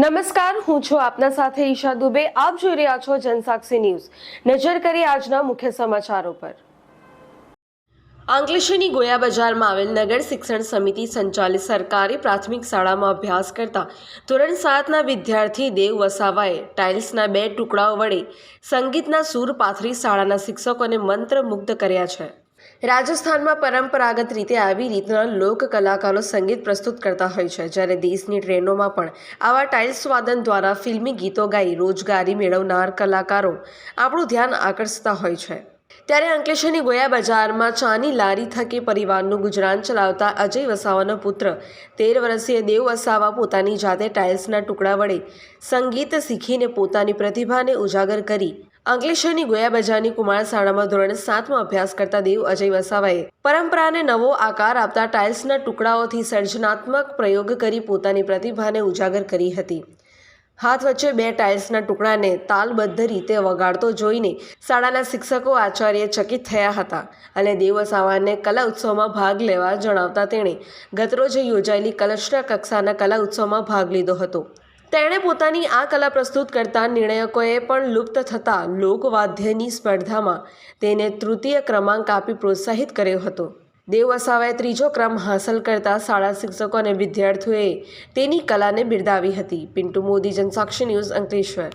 નમસ્કાર, હું છું આપના સાથે ઈશા દુબે. આપ જોઈ રહ્યા છો જનસાક્ષી ન્યૂઝ. નજર કરી આજના મુખ્ય સમાચારો પર. અંકલેશ્વરની ગોયા બજારમાં આવેલ નગર શિક્ષણ સમિતિ સંચાલિત સરકારી પ્રાથમિક શાળામાં અભ્યાસ કરતા ધોરણ સાતના વિદ્યાર્થી દેવ વસાવાએ ટાઇલ્સના બે ટુકડાઓ વડે સંગીતના સૂર પાથરી શાળાના શિક્ષકોને મંત્રમુગ્ધ કર્યા છે. રાજસ્થાનમાં પરંપરાગત રીતે આવી રીતના લોક કલાકારો સંગીત પ્રસ્તુત કરતા હોય છે. જ્યારે દેશની ટ્રેનોમાં પણ આવા ટાઇલ્સ વાદન દ્વારા ફિલ્મી ગીતો ગાઈ રોજગારી મેળવનાર કલાકારો આપણું ધ્યાન આકર્ષતા હોય છે. ત્યારે અંકલેશ્વરની ગોયા બજારમાં ચાની લારી થકી પરિવારનું ગુજરાન ચલાવતા અજય વસાવાનો પુત્ર, તેર વર્ષીય દેવ વસાવા પોતાની જાતે ટાઇલ્સના ટુકડા વડે સંગીત શીખીને પોતાની પ્રતિભાને ઉજાગર કરી અંકલેશ્વરની ગોયા બજારની કુમાર શાળામાં ધોરણ સાતમાં અભ્યાસ કરતા દેવ અજય વસાવાએ પરંપરાને નવો આકાર આપતા ટાઇલ્સના ટુકડાઓથી સર્જનાત્મક પ્રયોગ કરી પોતાની પ્રતિભાને ઉજાગર કરી હતી. હાથ વચ્ચે બે ટાઇલ્સના ટુકડાને તાલબદ્ધ રીતે વગાડતો જોઈને શાળાના શિક્ષકો આચાર્ય ચકિત થયા હતા અને દેવ વસાવાને કલા ઉત્સવમાં ભાગ લેવા જણાવતા તેણે ગતરોજ યોજાયેલી કલશના કક્ષાના કલા ઉત્સવમાં ભાગ લીધો હતો. તેણે પોતાની આ કલા પ્રસ્તુત કરતા નિર્ણાયકોએ પણ લુપ્ત થતા લોકવાદ્યની સ્પર્ધામાં તેને તૃતીય ક્રમાંક આપી પ્રોત્સાહિત કર્યો હતો. દેવ વસાવાએ ત્રીજો ક્રમ હાંસલ કરતા શાળા શિક્ષકો અને વિદ્યાર્થીઓએ તેની કલાને બિરદાવી હતી. પિન્ટુ મોદી, જનસાક્ષી ન્યૂઝ અંકલેશ્વર.